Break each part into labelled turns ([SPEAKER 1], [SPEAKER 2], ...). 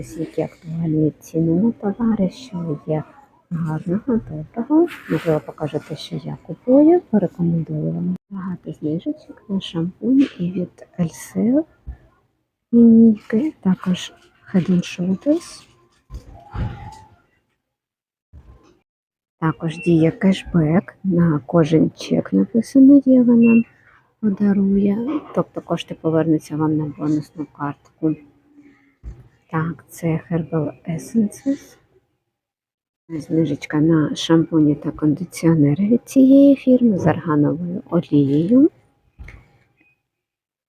[SPEAKER 1] подивимося, які актуальні ціни на товари, що є гарного, доброго. Можливо, покажете, що я купую. Порекомендую вам багато знижечок на шампунь і від Elseo лінійки, також Head Shoulders. Також діє кешбек на кожен чек написано Єва нам подарує. Тобто кошти повернуться вам на бонусну картку. Так, це Herbal Essences. Знижечка на шампуні та кондиціонери від цієї фірми з аргановою олією,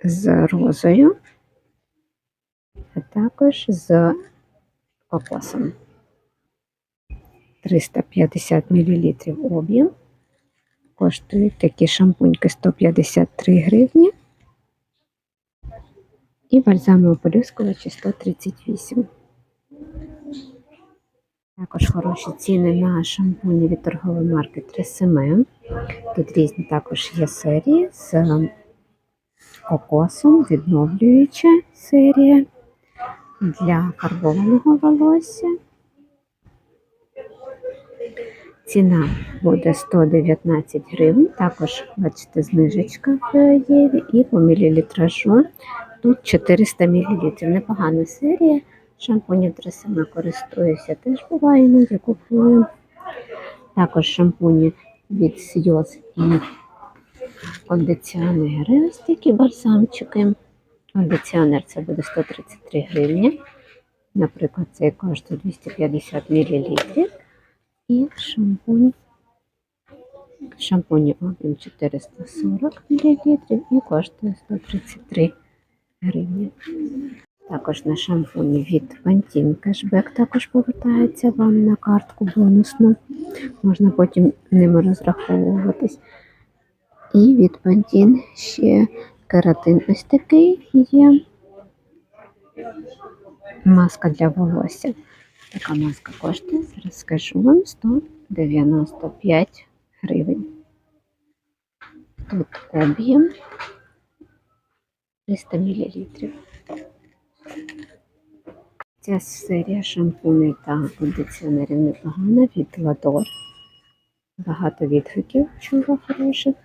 [SPEAKER 1] з розою, а також з кокосом. 350 мл об'єм. Коштують такі шампуньки 153 гривні. І бальзами ополюскувачі 138. Також хороші ціни на шампуні від торгової марки Тресеме. Тут різні також є серії з кокосом, відновлююча серія для фарбованого волосся. Ціна буде 119 гривень, також, бачите, знижечка в Єві і по мілілітражу тут 400 мл. Непогана серія. Шампунів дресами користуюся, теж буває, іноді купую. Також шампуні від Сйоз і кондиціонери. Ось такі бальзамчики. Кондиціонер це буде 133 гривні. Наприклад, цей коштує 250 мл. І шампунь. Шампуні об'єм 440 мл і коштує 133 гривні. Також на шампуні від Pantene кешбек також повертається вам на картку бонусну. Можна потім ними розраховуватись. І від Pantene ще кератин ось такий є. Маска для волосся. Така маска коштує, зараз скажу вам 195 гривень. Тут об'єм 300 мл. Ця серія шампунів та кондиціонерів непогана від Ладор. Багато відгуків чула хороших.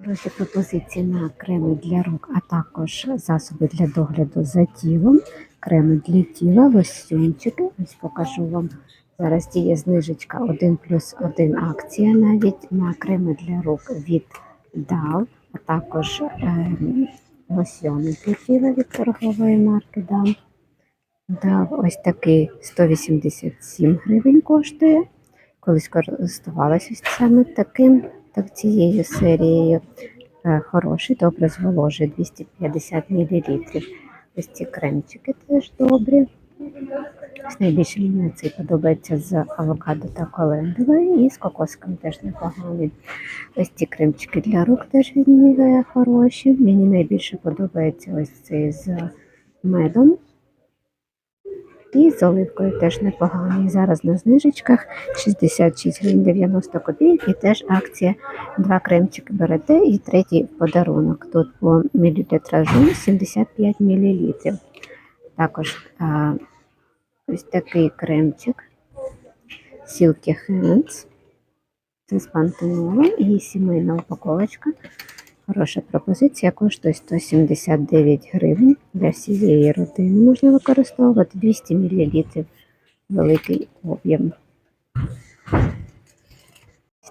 [SPEAKER 1] Хороші пропозиції на креми для рук, а також засоби для догляду за тілом, креми для тіла, лосьончики. Ось покажу вам. Зараз діє знижечка 1 плюс 1 акція навіть на креми для рук від DAL, а також е, лосьони для від торгової марки DAL. DAL ось такий 187 гривень коштує. Колись користувалася саме таким так цією серією. Е, хороший, добре зволожує 250 мл. Ось ці кремчики теж добрі. Найбільше мені цей подобається з авокадо та колендовою і з кокоском теж непоганий. Ось ці кремчики для рук теж від хороші. Мені найбільше подобається ось цей з медом. І з оливкою теж непоганий. Зараз на знижечках 66 гривень 90 копійок і теж акція. Два кремчики берете і третій подарунок. Тут по мілілітражу 75 мл. Також а, ось такий кремчик Silky Hands. Це з пантенолом і сімейна упаковочка. Хороша пропозиція, коштує 179 гривень для всієї родини. Можна використовувати 200 мл великий об'єм.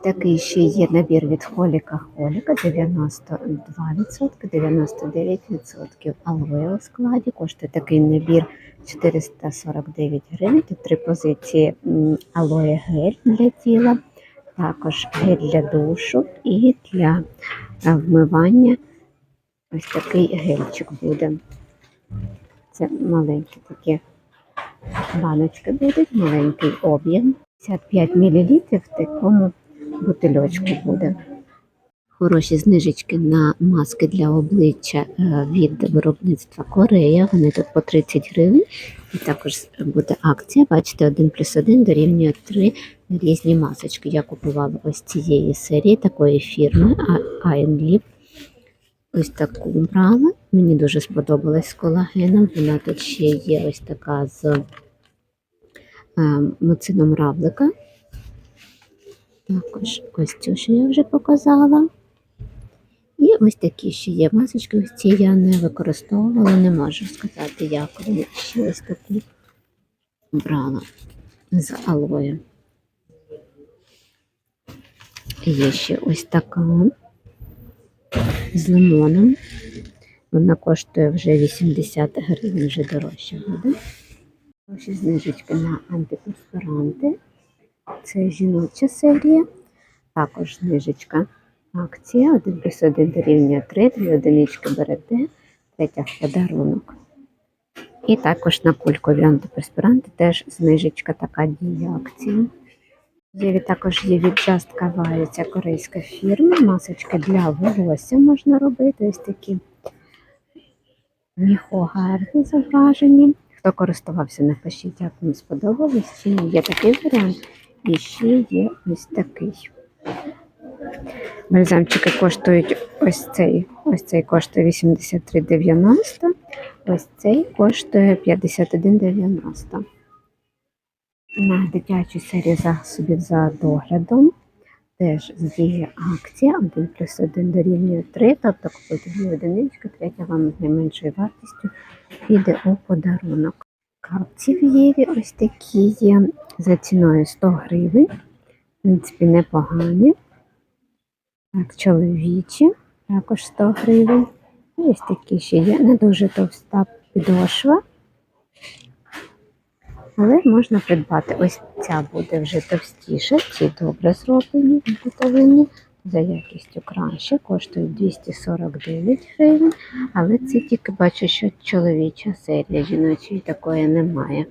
[SPEAKER 1] Такий ще є набір від холіка холіка 92%, 99% алоє у складі. Коштує такий набір 449 гривень. Тут три позиції алоє гель для тіла, також гель для душу і для вмивання. Ось такий гельчик буде. Це маленькі такі баночки будуть, маленький об'єм. 55 мл в такому бутильочку буде. Хороші знижечки на маски для обличчя е, від виробництва Корея. Вони тут по 30 гривень. І також буде акція. Бачите, 1 плюс 1 дорівнює 3 різні масочки. Я купувала ось цієї серії такої фірми Iron ось таку брала. Мені дуже сподобалась з колагеном. Вона тут ще є ось така з е, муцином равлика. Також ось цю, що я вже показала. І ось такі ще є масочки. Ось ці я не використовувала, не можу сказати, як вони. Ще ось таку брала з алоє. Є ще ось така з лимоном. Вона коштує вже 80 гривень, вже дорожче буде. Ось знижечки на антиперспіранти. Це жіноча серія. Також знижечка акція 1 плюс 1 дорівнює 3, 3 одинички берете, третя в подарунок. І також на кулькові антиперспіранти теж знижечка така діє акція. Є також є від Just корейська фірма. Масочки для волосся можна робити. Ось такі міхогарні зображені. Хто користувався, напишіть, як вам сподобалось. Чи. Є такий варіант, і ще є ось такий. Бальзамчики коштують ось цей. Ось цей коштує 83,90, ось цей коштує 51,90. На дитячу серію засобів за доглядом теж діє акція 1 плюс 1 дорівнює 3, тобто купити дві одинички, третя вам з найменшою вартістю піде у подарунок. Капці в Єві ось такі є за ціною 100 гривень. В принципі, непогані. Так, чоловічі, також 100 гривень. Ось такі ще є. Не дуже товста підошва. Але можна придбати. Ось ця буде вже товстіша, ці добре зроблені бутовини. За якістю краще, коштують 249 гривень, але це тільки бачу, що чоловіча серія жіночої такої немає.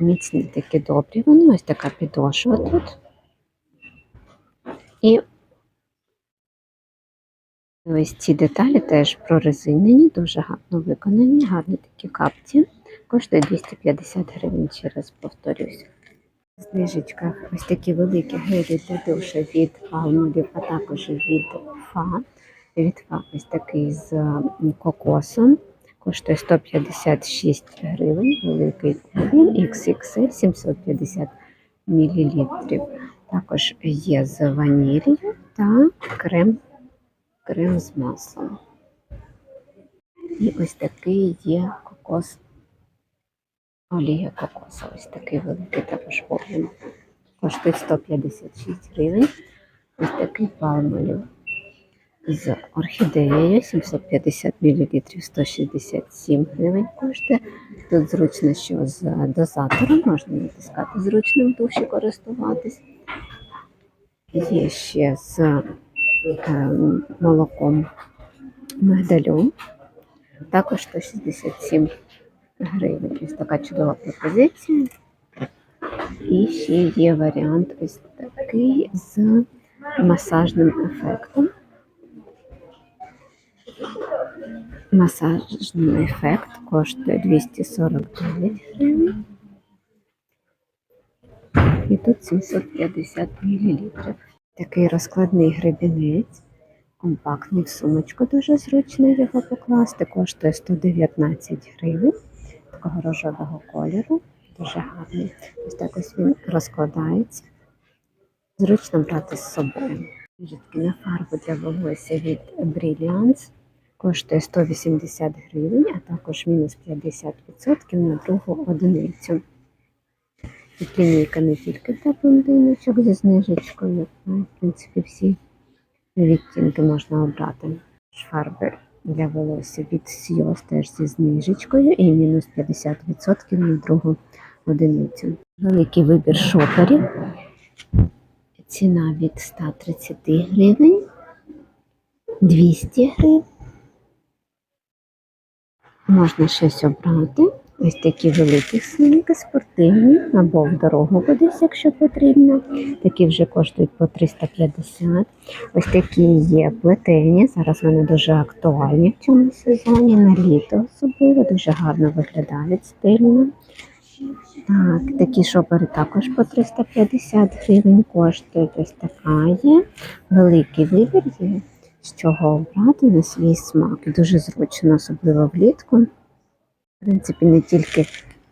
[SPEAKER 1] Міцні такі добрі, вони ось така підошва тут. І ось ці деталі теж прорезинені, дуже гарно виконані, гарні такі капці. Коштує 250 гривень, ще раз повторюсь. В знижечках ось такі великі гелі для душа від Palmolive, а також від Фа. Від Фа ось такий з кокосом. Коштує 156 гривень, великий об'єм XXL 750 мл. Також є з ванілью та крем, крем з маслом. І ось такий є кокос Олія кокоса, ось такий великий також об'єм. Коштує 156 гривень. Ось такий палмолів з орхідеєю 750 мл 167 гривень коштує. Тут зручно, що з дозатором можна натискати зручно в душі користуватись. Є ще з е, молоком мигдалю. Також 167 гривень. Ось така чудова пропозиція. І ще є варіант ось такий з масажним ефектом. Масажний ефект коштує 249 гривень. І тут 750 мл. Такий розкладний гребінець, компактний в сумочку, дуже зручно його покласти. Коштує 119 гривень такого рожевого кольору. Дуже гарний. Ось так ось він розкладається. Зручно брати з собою. Житки на фарбу для волосся від Brilliance коштує 180 гривень, а також мінус 50% на другу одиницю. І лінійка не тільки для блондиночок зі знижечкою, а в принципі всі відтінки можна обрати. Фарби для волосся від Сіос теж зі знижечкою і мінус 50% на другу одиницю. Великий вибір шоперів. Ціна від 130 гривень, 200 гривень. Можна щось обрати. Ось такі великі слинки спортивні або в дорогу кудись, якщо потрібно. Такі вже коштують по 350. Ось такі є плетені. Зараз вони дуже актуальні в цьому сезоні. На літо особливо дуже гарно виглядають стильно. Так, такі шопери також по 350 гривень коштують. Ось така є. Великий вибір є. з чого обрати на свій смак. Дуже зручно, особливо влітку. В принципі, не тільки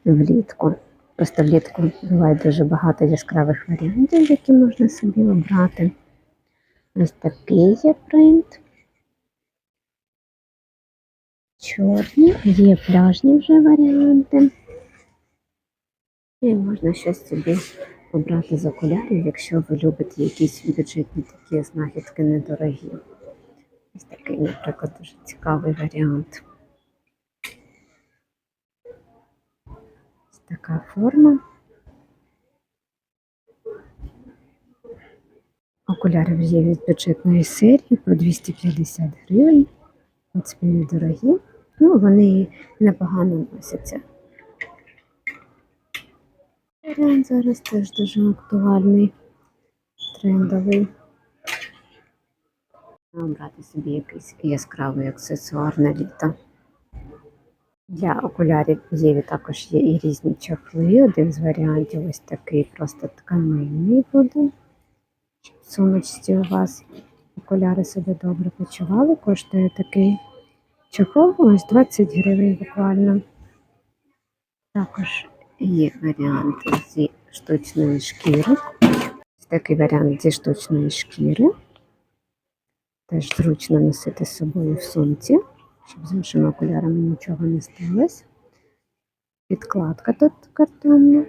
[SPEAKER 1] влітку. Просто влітку буває дуже багато яскравих варіантів, які можна собі обрати. Ось такий є принт. Чорні, є пляжні вже варіанти. І можна щось собі обрати з окулярів, якщо ви любите якісь бюджетні такі знахідки недорогі. Ось такий, наприклад, дуже цікавий варіант. Така форма. Окулярів є від бюджетної серії по 250 гривень. Принципі, недорогі. Ну, вони непогано носяться. Варіант зараз теж дуже актуальний, трендовий. Обрати собі якийсь яскравий аксесуар на літо. Для окулярів є також є і різні чохли. Один з варіантів ось такий просто тканинний буде. Щоб в сумочці у вас окуляри себе добре почували. Коштує такий чохол ось 20 гривень буквально. Також є варіанти зі штучної шкіри. Ось такий варіант зі штучної шкіри. Теж зручно носити з собою в сумці, щоб з іншими окулярами нічого не сталося. Підкладка тут картонна.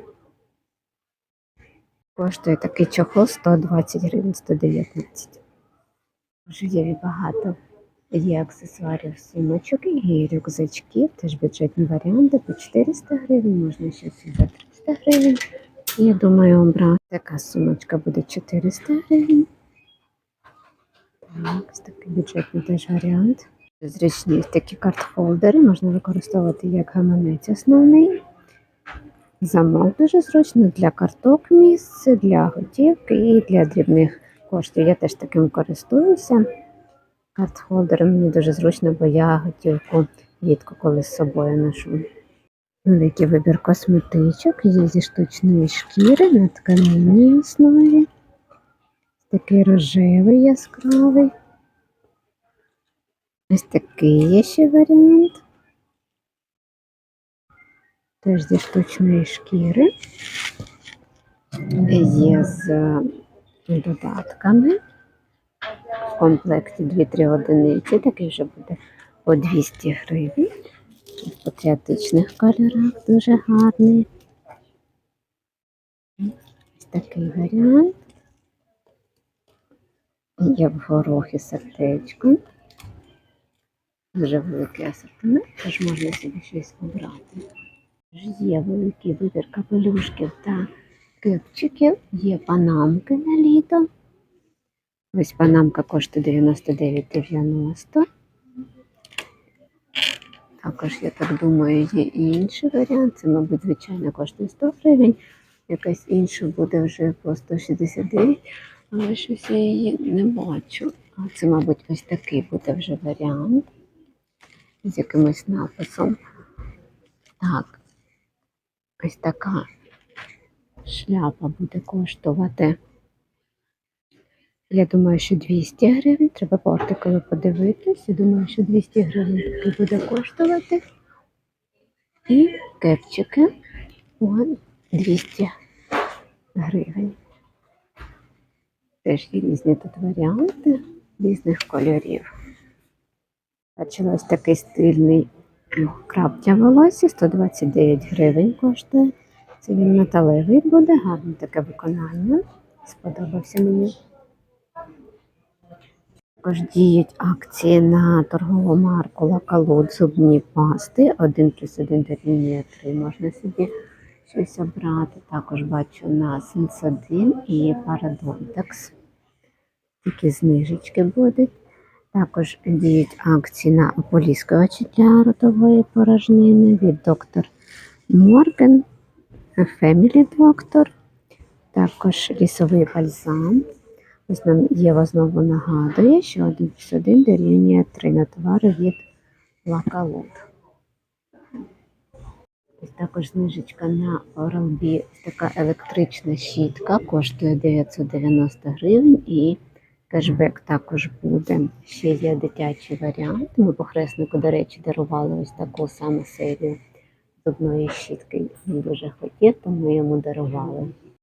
[SPEAKER 1] Коштує такий чохол 120 гривень 119. Вже є багато. Є аксесуарів сумочок і рюкзачків, теж бюджетні варіанти по 400 гривень, можна і за 300 гривень. Я думаю, обрати така сумочка буде 400 гривень. Так, ось такий бюджетний теж варіант. Зручні такі карт-холдери можна використовувати як гаманець основний. Замок дуже зручно для карток місце, для готівки і для дрібних коштів. Я теж таким користуюся. Карт-холдери мені дуже зручно, бо я готівку рідко коли з собою ношу. Великий вибір косметичок, є зі штучної шкіри на тканинній основі. Такий рожевий яскравий. Ось такий є ще варіант. Теж зі штучної шкіри. Є з додатками. В комплекті 2-3 одиниці. Такий вже буде по 200 гривень. В патріотичних кольорах дуже гарний. Ось такий варіант. Є в горохи сердечко. Дуже великий асортимент, тож можна собі щось обрати. Є великий вибір капелюшків та кепчиків, є панамки на літо. Ось панамка коштує 99,90. Також, я так думаю, є і інший варіант. Це, мабуть, звичайно, коштує 100 гривень. Якась інша буде вже по 169, але щось я її не бачу. Це, мабуть, ось такий буде вже варіант з якимось написом. Так, ось така шляпа буде коштувати. Я думаю, що 200 гривень. Треба по артикулу подивитись. Я думаю, що 200 гривень такий буде коштувати. І кепчики по 200 гривень. Теж є різні тут варіанти різних кольорів. Бачила ось такий стильний краб для волосся, 129 гривень коштує. Це він металевий буде, гарне таке виконання. Сподобався мені. Також діють акції на торгову марку Лакалут зубні пасти. 1 плюс 1 дорівнює 3. Можна собі щось обрати. Також бачу на Сенсодин і Парадонтекс. Такі знижечки будуть. Також діють акції на ополіскувачі для ротової порожнини від доктор Морген, Family Doctor, також лісовий бальзам. Ось нам Єва знову нагадує, що 1 плюс 1 дорівнює 3 на товари від Лакалут. Ось також знижечка на Oral-B. Така електрична щітка, коштує 990 гривень і Кешбек також буде. Ще є дитячий варіант. Ми похреснику, до речі, дарували ось таку саму серію зубної щітки. Він дуже хотів, тому йому дарували.